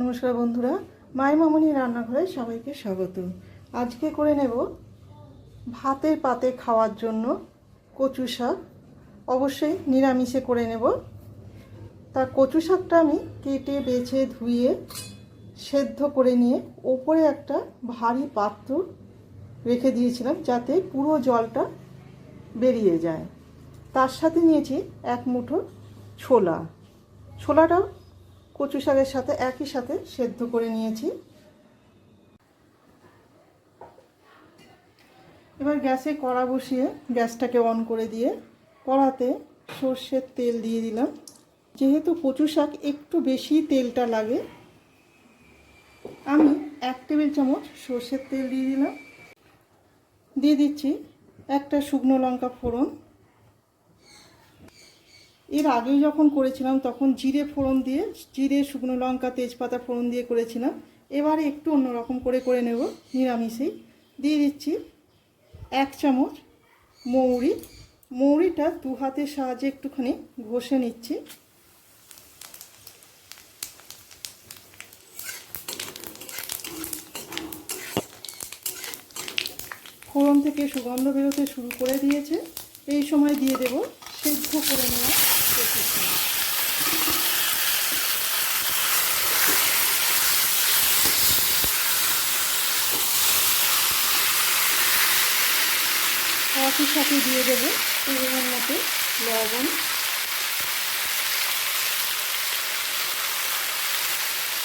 নমস্কার বন্ধুরা মায়ের মামনি রান্নাঘরে সবাইকে স্বাগত। আজকে করে নেব ভাতের পাতে খাওয়ার জন্য কচু শাক। অবশ্যই নিরামিষে করে নেব। তা কচু শাকটা আমি কেটে, বেছে, ধুয়ে, সেদ্ধ করে নিয়ে ওপরে একটা ভারী পাত্র রেখে দিয়েছিলাম যাতে পুরো জলটা বেরিয়ে যায়। তার সাথে নিয়েছি এক মুঠো ছোলা। ছোলাটাও কচু শাকের সাথে একই সাথে সেদ্ধ করে নিয়েছি। এবার গ্যাসে কড়া বসিয়ে গ্যাসটাকে অন করে দিয়ে কড়াতে সর্ষের তেল দিয়ে দিলাম। যেহেতু কচু শাক একটু বেশি তেলটা লাগে, আমি এক টেবিল চামচ সর্ষের তেল দিয়ে দিলাম। দিয়ে দিচ্ছি একটা শুকনো লঙ্কা ফোড়ন। এর আগেও যখন করেছিলাম, তখন জিরে ফোড়ন দিয়ে, জিরে, শুকনো লঙ্কা, তেজপাতা ফোড়ন দিয়ে করেছিলাম। এবারে একটু অন্যরকম করে করে নেব, নিরামিষেই। দিয়ে দিচ্ছি এক চামচ মৌরি। মৌরিটা দু হাতের সাহায্যে একটুখানি ঘষে নিচ্ছি। ফোড়ন থেকে সুগন্ধ বেরোতে শুরু করে দিয়েছে। এই সময় দিয়ে দেব সেদ্ধ করে শাক। একই সাথে দিয়ে দেবো পরিমাণ মতো লবণ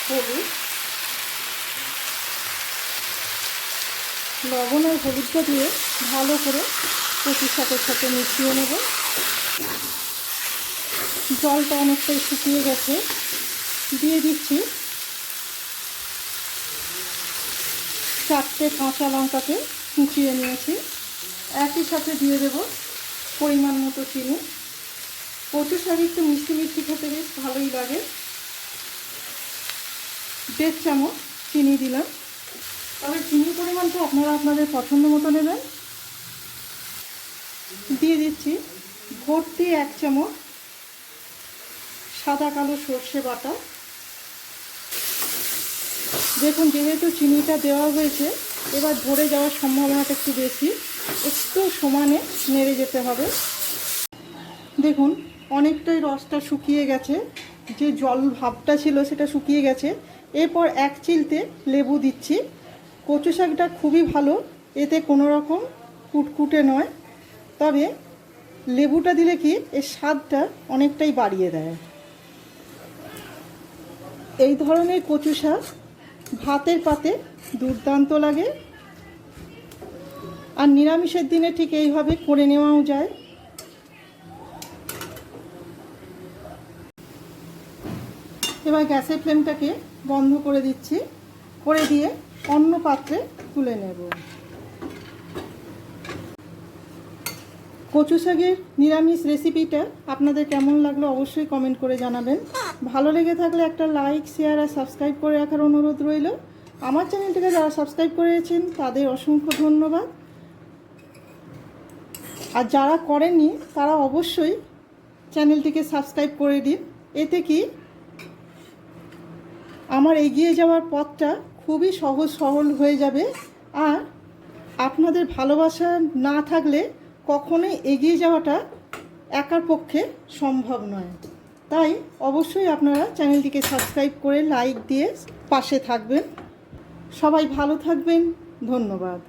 হলুদ লবণ আর হলুদটা দিয়ে ভালো করে কচু শাকের সাথে মিশিয়ে নেব জলটা অনেকটাই শুকিয়ে গেছে। দিয়ে দিচ্ছি চারটে কাঁচা লঙ্কাকে কুচিয়ে নিয়েছি। একই সাথে দিয়ে দেব পরিমাণ মতো চিনি। কচু শাক একটু মিষ্টি মিষ্টি খেতে বেশ ভালোই লাগে। দেড় চামচ চিনি দিলাম। তবে চিনির পরিমাণটা আপনারা আপনাদের পছন্দ মতো নেবেন। দিয়ে দিচ্ছি ভর্তি এক চামচ সাদা কালো সর্ষে বাটা। দেখুন, যেহেতু চিনিটা দেওয়া হয়েছে, এবার ধরে যাওয়ার সম্ভাবনাটা একটু বেশি। একটু সমানে নেড়ে যেতে হবে। দেখুন, অনেকটাই রসটা শুকিয়ে গেছে। যে জল ভাবটা ছিল সেটা শুকিয়ে গেছে। এরপর এক চিলতে লেবু দিচ্ছি। কচু শাকটা খুবই ভালো, এতে কোনো রকম কুটকুটে নয়। তবে লেবুটা দিলে কি এর স্বাদটা অনেকটাই বাড়িয়ে দেয়। এই ধরনের কচু শাক ভাতের পাতে দুর্দান্ত লাগে। আর নিরামিষের দিনে ঠিক এইভাবে করে নেওয়াও যায়। এবার গ্যাসের ফ্লেমটাকে বন্ধ করে দিচ্ছি। করে দিয়ে অন্য পাত্রে তুলে নেব। কচু শাকের নিরামিষ রেসিপিটা আপনাদের কেমন লাগল অবশ্যই কমেন্ট করে জানাবেন। ভালো লেগে থাকলে একটা লাইক শেয়ার আর সাবস্ক্রাইব করে রাখার অনুরোধ রইল। আমার চ্যানেলটিকে যারা সাবস্ক্রাইব করেছেন, তাদের অসংখ্য ধন্যবাদ। আর যারা করেননি, তারা অবশ্যই চ্যানেলটিকে সাবস্ক্রাইব করে দিন। এতে কি? আমার এগিয়ে যাওয়ার পথটা খুবই সহজ সরল হয়ে যাবে। আর আপনাদের ভালোবাসা না থাকলে কখনোই এগিয়ে যাওয়াটা একার পক্ষে সম্ভব নয়। তাই অবশ্যই আপনারা চ্যানেলটিকে সাবস্ক্রাইব করে লাইক দিয়ে পাশে থাকবেন। সবাই ভালো থাকবেন। ধন্যবাদ।